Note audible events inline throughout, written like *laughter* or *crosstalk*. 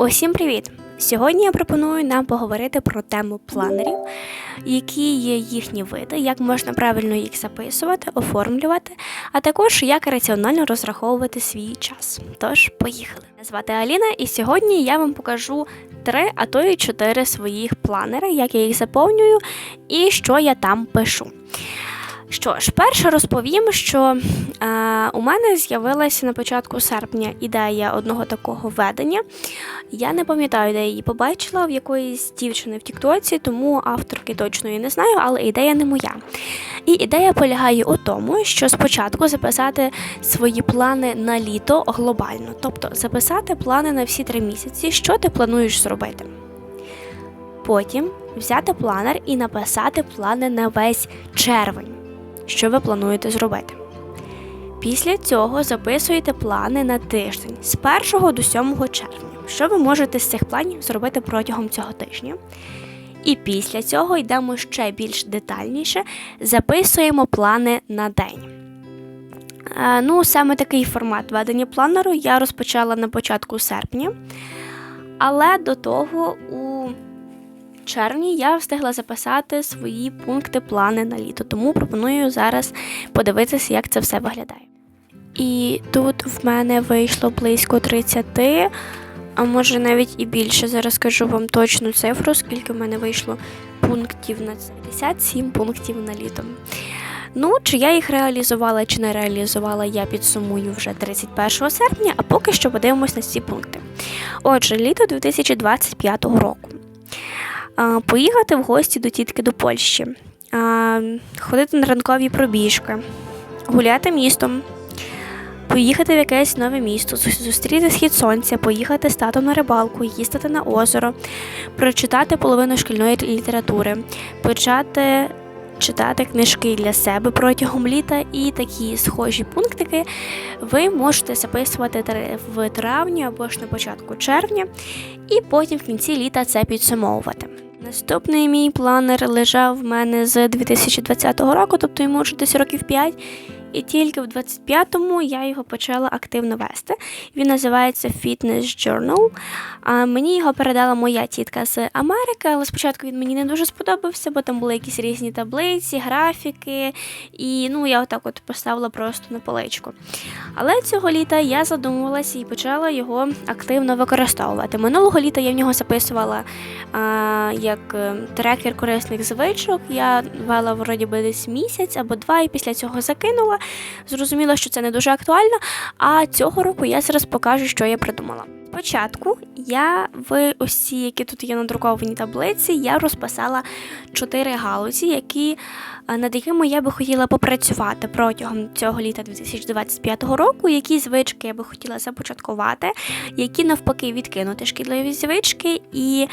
Усім привіт! Сьогодні я пропоную нам поговорити про тему планерів, які є їхні види, як можна правильно їх записувати, оформлювати, а також як раціонально розраховувати свій час. Тож, поїхали! Мене звати Аліна, і сьогодні я вам покажу три, а то й чотири своїх планери, як я їх заповнюю і що я там пишу. Що ж, перше розповім, що е, у мене з'явилася на початку серпня ідея одного такого ведення. Я не пам'ятаю, де я її побачила в якоїсь дівчини в Тіктоці, тому авторки точно її не знаю, але ідея не моя. І ідея полягає у тому, що спочатку записати свої плани на літо глобально, тобто записати плани на всі три місяці, що ти плануєш зробити. Потім взяти планер і написати плани на весь червень що ви плануєте зробити. Після цього записуєте плани на тиждень з 1 до 7 червня, що ви можете з цих планів зробити протягом цього тижня. І після цього йдемо ще більш детальніше, записуємо плани на день. Е, Ну, саме такий формат ведення планеру я розпочала на початку серпня, але до того у червні я встигла записати свої пункти плани на літо, тому пропоную зараз подивитися, як це все виглядає. І тут в мене вийшло близько 30, а може навіть і більше. Зараз скажу вам точну цифру, скільки в мене вийшло пунктів на 57 пунктів на літо. Ну, чи я їх реалізувала, чи не реалізувала, я підсумую вже 31 серпня, а поки що подивимось на ці пункти. Отже, літо 2025 року поїхати в гості до тітки до Польщі, ходити на ранкові пробіжки, гуляти містом, поїхати в якесь нове місто, зустріти схід сонця, поїхати з татом на рибалку, їздити на озеро, прочитати половину шкільної літератури, почати. Читати книжки для себе протягом літа і такі схожі пунктики ви можете записувати в травні або ж на початку червня, і потім в кінці літа це підсумовувати. Наступний мій планер лежав в мене з 2020 року, тобто йому вже десь років 5. І тільки в 25-му я його почала активно вести. Він називається Fitness Journal. А Мені його передала моя тітка з Америки, але спочатку він мені не дуже сподобався, бо там були якісь різні таблиці, графіки, і ну, я отак от поставила просто на поличку. Але цього літа я задумувалася і почала його активно використовувати. Минулого літа я в нього записувала а, як е, трекер корисних звичок. Я вела вроді би десь місяць або два, і після цього закинула. Зрозуміло, що це не дуже актуально. А цього року я зараз покажу, що я придумала. Спочатку я в ці, які тут є надруковані таблиці, я розписала чотири галузі, які, е, над якими я би хотіла попрацювати протягом цього літа 2025 року, які звички я би хотіла започаткувати, які навпаки відкинути шкідливі звички, і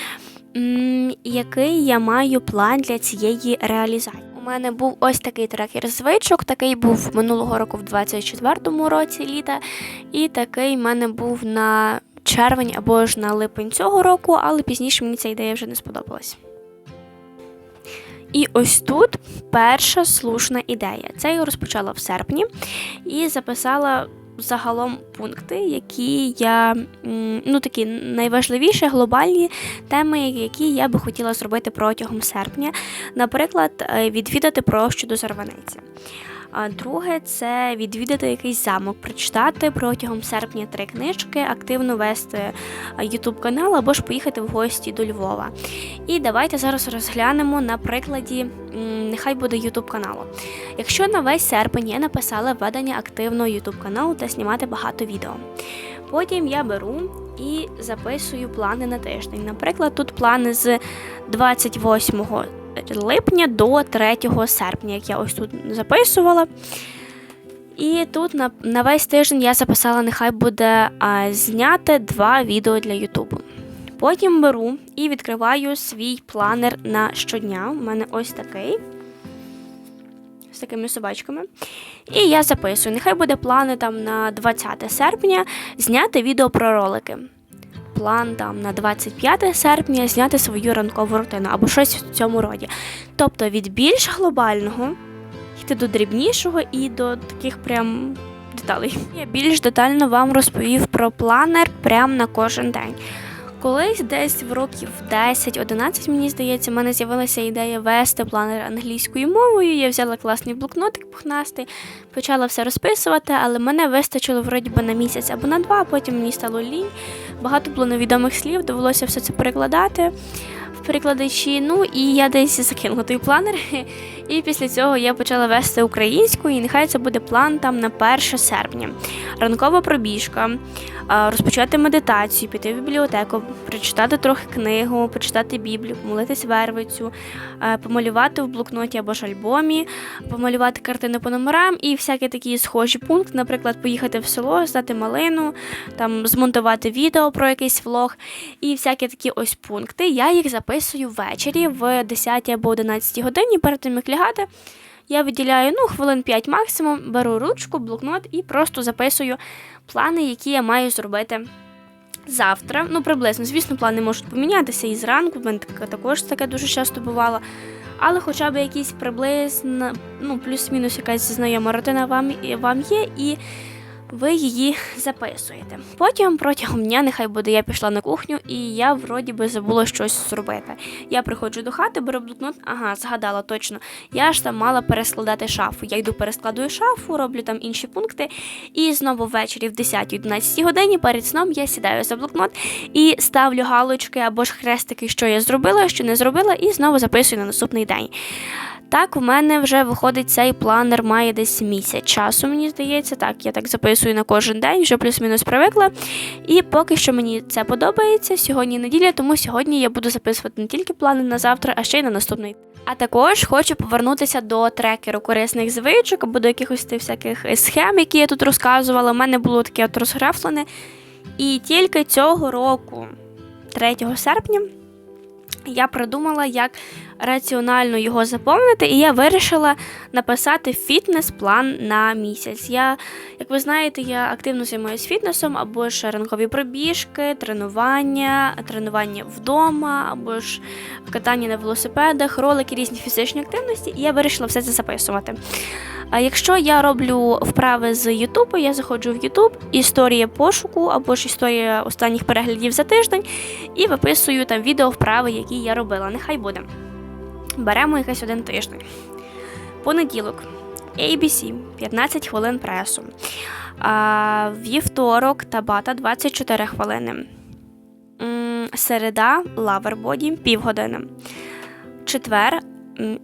м який я маю план для цієї реалізації. Мене був ось такий трекер звичок, такий був минулого року в 24-му році літа, і такий в мене був на червень або ж на липень цього року, але пізніше мені ця ідея вже не сподобалась. І ось тут перша слушна ідея. Це я розпочала в серпні і записала загалом пункти, які я ну такі найважливіші глобальні теми, які я би хотіла зробити протягом серпня. Наприклад, е, відвідати про щодо Зарваниці. А друге це відвідати якийсь замок, прочитати протягом серпня три книжки, активно вести ютуб канал або ж поїхати в гості до Львова. І давайте зараз розглянемо на прикладі, нехай буде ютуб каналу. Якщо на весь серпень я написала ведення активного ютуб каналу та знімати багато відео. Потім я беру і записую плани на тиждень. Наприклад, тут плани з 28 липня до 3 серпня, як я ось тут записувала. І тут на на весь тиждень я записала, нехай буде а, зняти два відео для Ютубу. Потім беру і відкриваю свій планер на щодня. У мене ось такий. З такими собачками. І я записую, нехай буде плани там на 20 серпня зняти відео про ролики план там на 25 серпня зняти свою ранкову рутину або щось в цьому роді. Тобто від більш глобального йти до дрібнішого і до таких прям деталей. Я більш детально вам розповів про планер прямо на кожен день. Колись десь в років 10-11, мені здається, в мене з'явилася ідея вести планер англійською мовою. Я взяла класний блокнотик пухнастий, почала все розписувати, але мене вистачило вроді би на місяць або на два, потім мені стало лінь. Багато було невідомих слів, довелося все це перекладати в перекладачі. Ну і я десь закинула той планер. І після цього я почала вести українську, і нехай це буде план там на 1 серпня. Ранкова пробіжка, розпочати медитацію, піти в бібліотеку, прочитати трохи книгу, почитати Біблію, помолитись вервицю, помалювати в блокноті або ж альбомі, помалювати картини по номерам і всякі такі схожі пункти, наприклад, поїхати в село, здати малину, там змонтувати відео про якийсь влог і всякі такі ось пункти. Я їх записую ввечері в 10 або 11 годині перед тим, як лягати. Я виділяю ну, хвилин 5 максимум, беру ручку, блокнот і просто записую плани, які я маю зробити завтра. Ну, приблизно, звісно, плани можуть помінятися і зранку, в мене також таке дуже часто бувало. Але хоча б якісь приблизно, ну, плюс-мінус якась знайома рутина вам, вам є, і ви її записуєте. Потім протягом дня, нехай буде, я пішла на кухню, і я вроді би забула щось зробити. Я приходжу до хати, беру блокнот, ага, згадала точно. Я ж там мала перескладати шафу. Я йду перескладую шафу, роблю там інші пункти. І знову ввечері в 10-11 годині перед сном я сідаю за блокнот і ставлю галочки або ж хрестики, що я зробила, що не зробила, і знову записую на наступний день. Так, у мене вже виходить цей планер, має десь місяць часу, мені здається. Так, я так записую на кожен день, вже плюс-мінус привикла. І поки що мені це подобається. Сьогодні неділя, тому сьогодні я буду записувати не тільки плани на завтра, а ще й на наступний. А також хочу повернутися до трекеру корисних звичок або до якихось тих всяких схем, які я тут розказувала. У мене було таке от розграфлене. І тільки цього року, 3 серпня, я придумала, як раціонально його заповнити, і я вирішила написати фітнес-план на місяць. Я, як ви знаєте, я активно займаюся фітнесом, або ж ранкові пробіжки, тренування, тренування вдома, або ж катання на велосипедах, ролики, різні фізичні активності, і я вирішила все це записувати. А якщо я роблю вправи з Ютубу, я заходжу в Ютуб, історія пошуку або ж історія останніх переглядів за тиждень, і виписую там відео вправи, які я робила. Нехай буде. Беремо якийсь один тиждень. Понеділок. ABC 15 хвилин пресу. А, Вівторок табата 24 хвилини. Середа лавербоді півгодини. Четвер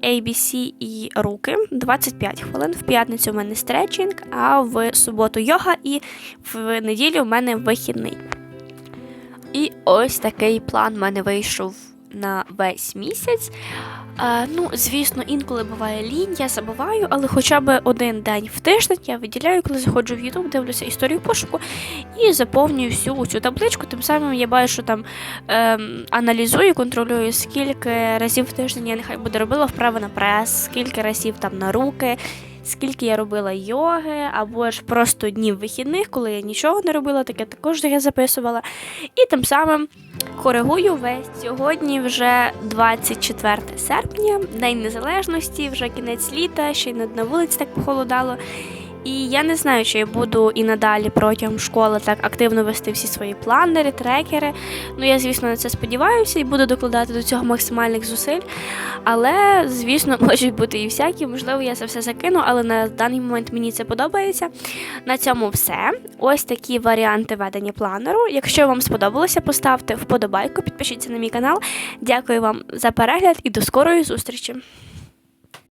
ABC і руки 25 хвилин. В п'ятницю у мене стретчинг, а в суботу йога і в неділю у мене вихідний. І ось такий план в мене вийшов на весь місяць. А, ну, звісно, інколи буває лінь, я забуваю, але хоча б один день в тиждень я виділяю, коли заходжу в YouTube, дивлюся історію пошуку і заповнюю всю цю табличку. Тим самим я бачу, що там ем, аналізую, контролюю, скільки разів в тиждень я нехай буде робила вправи на прес, скільки разів там на руки. Скільки я робила йоги, або ж просто днів вихідних, коли я нічого не робила, таке також я записувала. І тим самим коригую весь сьогодні вже 24 серпня, День Незалежності, вже кінець літа, ще й на вулиці так похолодало. І я не знаю, чи я буду і надалі протягом школи так активно вести всі свої планери, трекери. Ну, я, звісно, на це сподіваюся і буду докладати до цього максимальних зусиль. Але, звісно, *laughs* можуть бути і всякі. Можливо, я це все закину, але на даний момент мені це подобається. На цьому все. Ось такі варіанти ведення планеру. Якщо вам сподобалося, поставте вподобайку, підпишіться на мій канал. Дякую вам за перегляд і до скорої зустрічі!